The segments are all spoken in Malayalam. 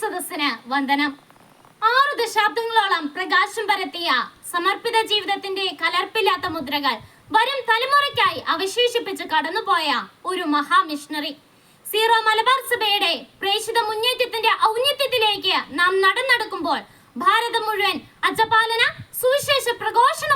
സദസ്സിന് വന്ദനം. ആറു ദശാബ്ദങ്ങളോളം പ്രകാശം പരത്തിയ സമർപ്പിത ജീവിതത്തിന്റെ കലർപ്പില്ലാത്ത മുദ്രകൾ വരും തലമുറയ്ക്കായി അവശേഷിപ്പിച്ച് കടന്നുപോയ ഒരു മഹാമിഷണറി. സീറോ മലബാർ സഭയുടെ പ്രേക്ഷിത മുന്നേറ്റത്തിന്റെ ഔന്നത്യത്തിലേക്ക് നാം നടന്നെടുക്കുമ്പോൾ ഭാരതം മുഴുവൻ അജപാലന സുവിശേഷ പ്രഘോഷണാവകാശം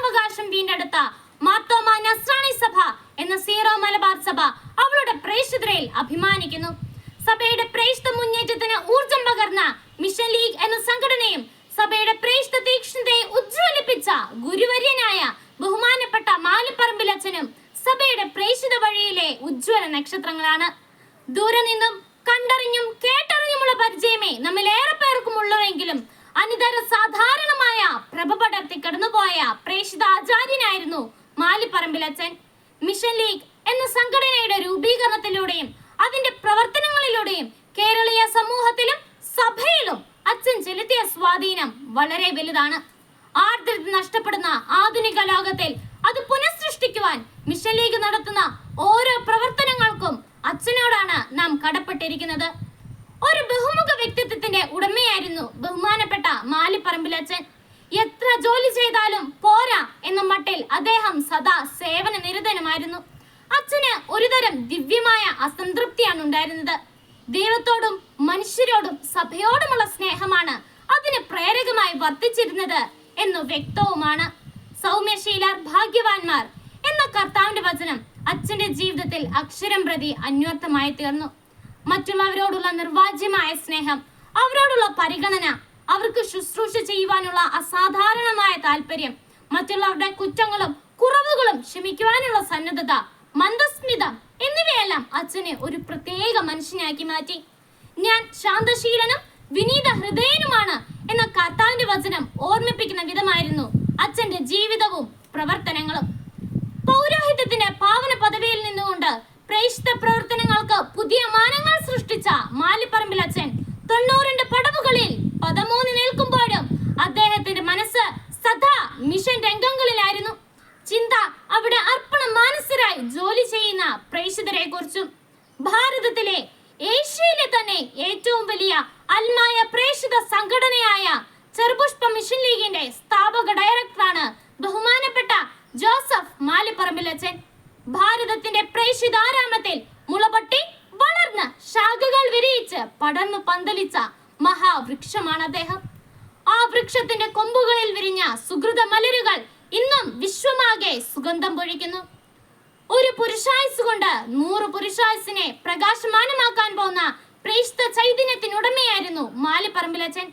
സഭയുടെ പ്രേക്ഷിത മുന്നേറ്റത്തിന് ഊർജം പകർന്ന മിഷൻ ലീഗ് എന്ന സംഘടനയും സഭയുടെ പ്രേക്ഷിത തീക്ഷ്ണതയെ ഉജ്ജ്വലിപ്പിച്ച ഗുരുവര്യനായ ബഹുമാനപ്പെട്ട മാലിപ്പറമ്പിൽ അച്ഛനും സഭയുടെ പ്രേക്ഷിത വഴിയിലെ ഉജ്ജ്വല നക്ഷത്രങ്ങളാണ്. ദൂരെ നിന്നും കണ്ടറിഞ്ഞും കേട്ടറിഞ്ഞുമുള്ള പരിചയമേ നമ്മിൽ ഏറെ പേർക്കും ഉള്ളവെങ്കിലും അനിതര സാധാരണമായ പ്രഭ പടർത്തി കടന്നുപോയ പ്രേക്ഷിത ആചാര്യനായിരുന്നു മാലിപ്പറമ്പിൽ അച്ഛൻ. മിഷൻ ലീഗ് എന്ന സംഘടനയുടെ രൂപീകരണത്തിലൂടെയും വളരെ വലുതാണ്. ആർദ്രത നഷ്ടപ്പെടുന്ന ആധുനിക ലോകത്തിൽ അത് പുനഃസൃഷ്ടിക്കുവാൻ മിഷൻ ലീഗ് നടത്തുന്ന ഓരോ പ്രവർത്തനങ്ങൾക്കും അച്ഛനോടാണ് നാം കടപ്പെട്ടിരിക്കുന്നത്. ഒരു ബഹുമുഖ വ്യക്തിത്വത്തിന്റെ ഉടമയായിരുന്നു ബഹുമാനപ്പെട്ട മാലിപ്പറമ്പിലച്ചൻ എത്ര ജോലി ചെയ്താലും പോരാ എന്ന മട്ടിൽ അദ്ദേഹം സദാ സേവന നിരതനുമായിരുന്നു. അച്ഛന് ഒരുതരം ദിവ്യമായ അസംതൃപ്തിയാണ് ഉണ്ടായിരുന്നത്. ദൈവത്തോടും മനുഷ്യരോടും സഭയോടുമുള്ള സ്നേഹമാണ് അതിന് വർദ്ധിച്ചിരുന്നത് എന്നു വ്യക്തവുമാണ്. സൗമ്യശീല ഭാഗ്യവാന്മാർ എന്ന കർത്താവിന്റെ വചനം അച്ഛന്റെ ജീവിതത്തിൽ അക്ഷരം പ്രതി അന്വർത്ഥമായി തീർന്നു. മറ്റുള്ളവരോടുള്ള നിർവാജ്യമായ സ്നേഹം അവരോടുള്ള പരിഗണന അവർക്ക് ശുശ്രൂഷ ചെയ്യുവാനുള്ള അസാധാരണമായ താല്പര്യം മറ്റുള്ളവരുടെ കുറ്റങ്ങളും കുറവുകളും ക്ഷമിക്കുവാനുള്ള സന്നദ്ധത മന്ദസ്മിതം എന്നിവയെല്ലാം അച്ഛനെ ഒരു പ്രത്യേക മനുഷ്യനാക്കി മാറ്റി. ഞാൻ ശാന്തശീലനും വിനീത പ്രേക്ഷിത പ്രവർത്തനങ്ങൾക്ക് പുതിയ മാനങ്ങൾ സൃഷ്ടിച്ച മാലിപ്പറമ്പിൽ അച്ഛൻ തൊണ്ണൂറിന്റെ പടവുകളിൽ പതിമൂന്ന് നിൽക്കുമ്പോഴും അദ്ദേഹത്തിന്റെ മനസ്സ് സദാ മിഷൻ രംഗങ്ങളിലായിരുന്നു. ചിന്ത അവിടെ അർപ്പണ മാനസരായി ജോലി ചെയ്യുന്ന പ്രേക്ഷിതരെ കുറിച്ചും ഭാരതത്തിലെ ഏഷ്യയിലെ തന്നെ ഏറ്റവും വലിയ അൽമായ പ്രേക്ഷിത സംഘടനയായ ചെറുപുഷ്പ മിഷൻ ലീഗിന്റെ സ്ഥാപക ഡയറക്ടറാണ് ബഹുമാനപ്പെട്ട ജോസഫ് മാലിപ്പറമ്പിലച്ചൻ ഭാരതത്തിന്റെ മുളപൊട്ടി വളർന്ന് ശാഖകൾ വിരിയിച്ച് പടർന്നു പന്തലിച്ച മഹാവൃക്ഷമാണ് അദ്ദേഹം. ആ വൃക്ഷത്തിന്റെ കൊമ്പുകളിൽ വിരിഞ്ഞ സുഹൃത മലരുകൾ ഇന്നും വിശ്വമാകെ സുഗന്ധം പൊഴിക്കുന്നു. ഒരു പുരുഷായുസ് കൊണ്ട് നൂറ് പുരുഷായുസിനെ പ്രകാശമാനമാക്കാൻ പോകുന്ന പ്രേക്ഷിത ചൈതന്യത്തിനുടമയായിരുന്നു മാലിപ്പറമ്പിലച്ചൻ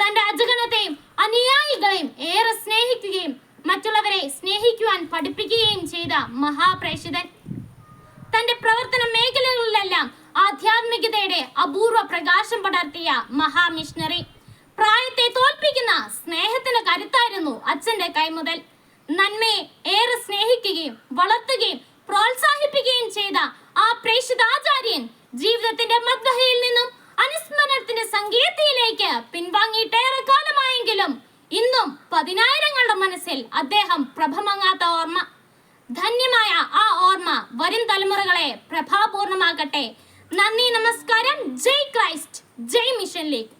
തന്റെ അജഗണത്തെയും അനുയായികളെയും ഏറെ സ്നേഹിക്കുകയും മറ്റുള്ളവരെ സ്നേഹിക്കുവാൻ പഠിപ്പിക്കുകയും ചെയ്ത മഹാപ്രേക്ഷിതൻ. തന്റെ പ്രവർത്തന മേഖലകളിലെല്ലാം ആധ്യാത്മികതയുടെ അപൂർവ പ്രകാശം പടർത്തിയ മഹാമിഷണറി. പ്രായത്തെ തോൽപ്പിക്കുന്ന സ്നേഹത്തിന് കരുത്തായിരുന്നു അച്ഛന്റെ കൈമുതൽ നന്മയെ ഏറെ സ്നേഹിക്കുകയും വളർത്തുകയും പ്രോത്സാഹിപ്പിക്കുകയും ചെയ്ത ആ പ്രേക്ഷിതാചാര്യൻ ജീവിതത്തിന്റെ മദ്വഹയിൽ നിന്നും അനുസ്മരണത്തിന്റെ സങ്കീർത്തിയിലേക്ക് പിൻവാങ്ങിയിട്ടേറെ കാലമായെങ്കിലും ഇന്നും പതിനായിരങ്ങളുടെ മനസ്സിൽ അദ്ദേഹം പ്രഭമങ്ങാത്ത ഓർമ്മ. ധന്യമായ ആ ഓർമ്മ വരും തലമുറകളെ പ്രഭാപൂർണമാകട്ടെ. നന്ദി നമസ്കാരം. ജയ് ക്രൈസ്റ്റ്. ജയ് മിഷൻ ലീഗ്.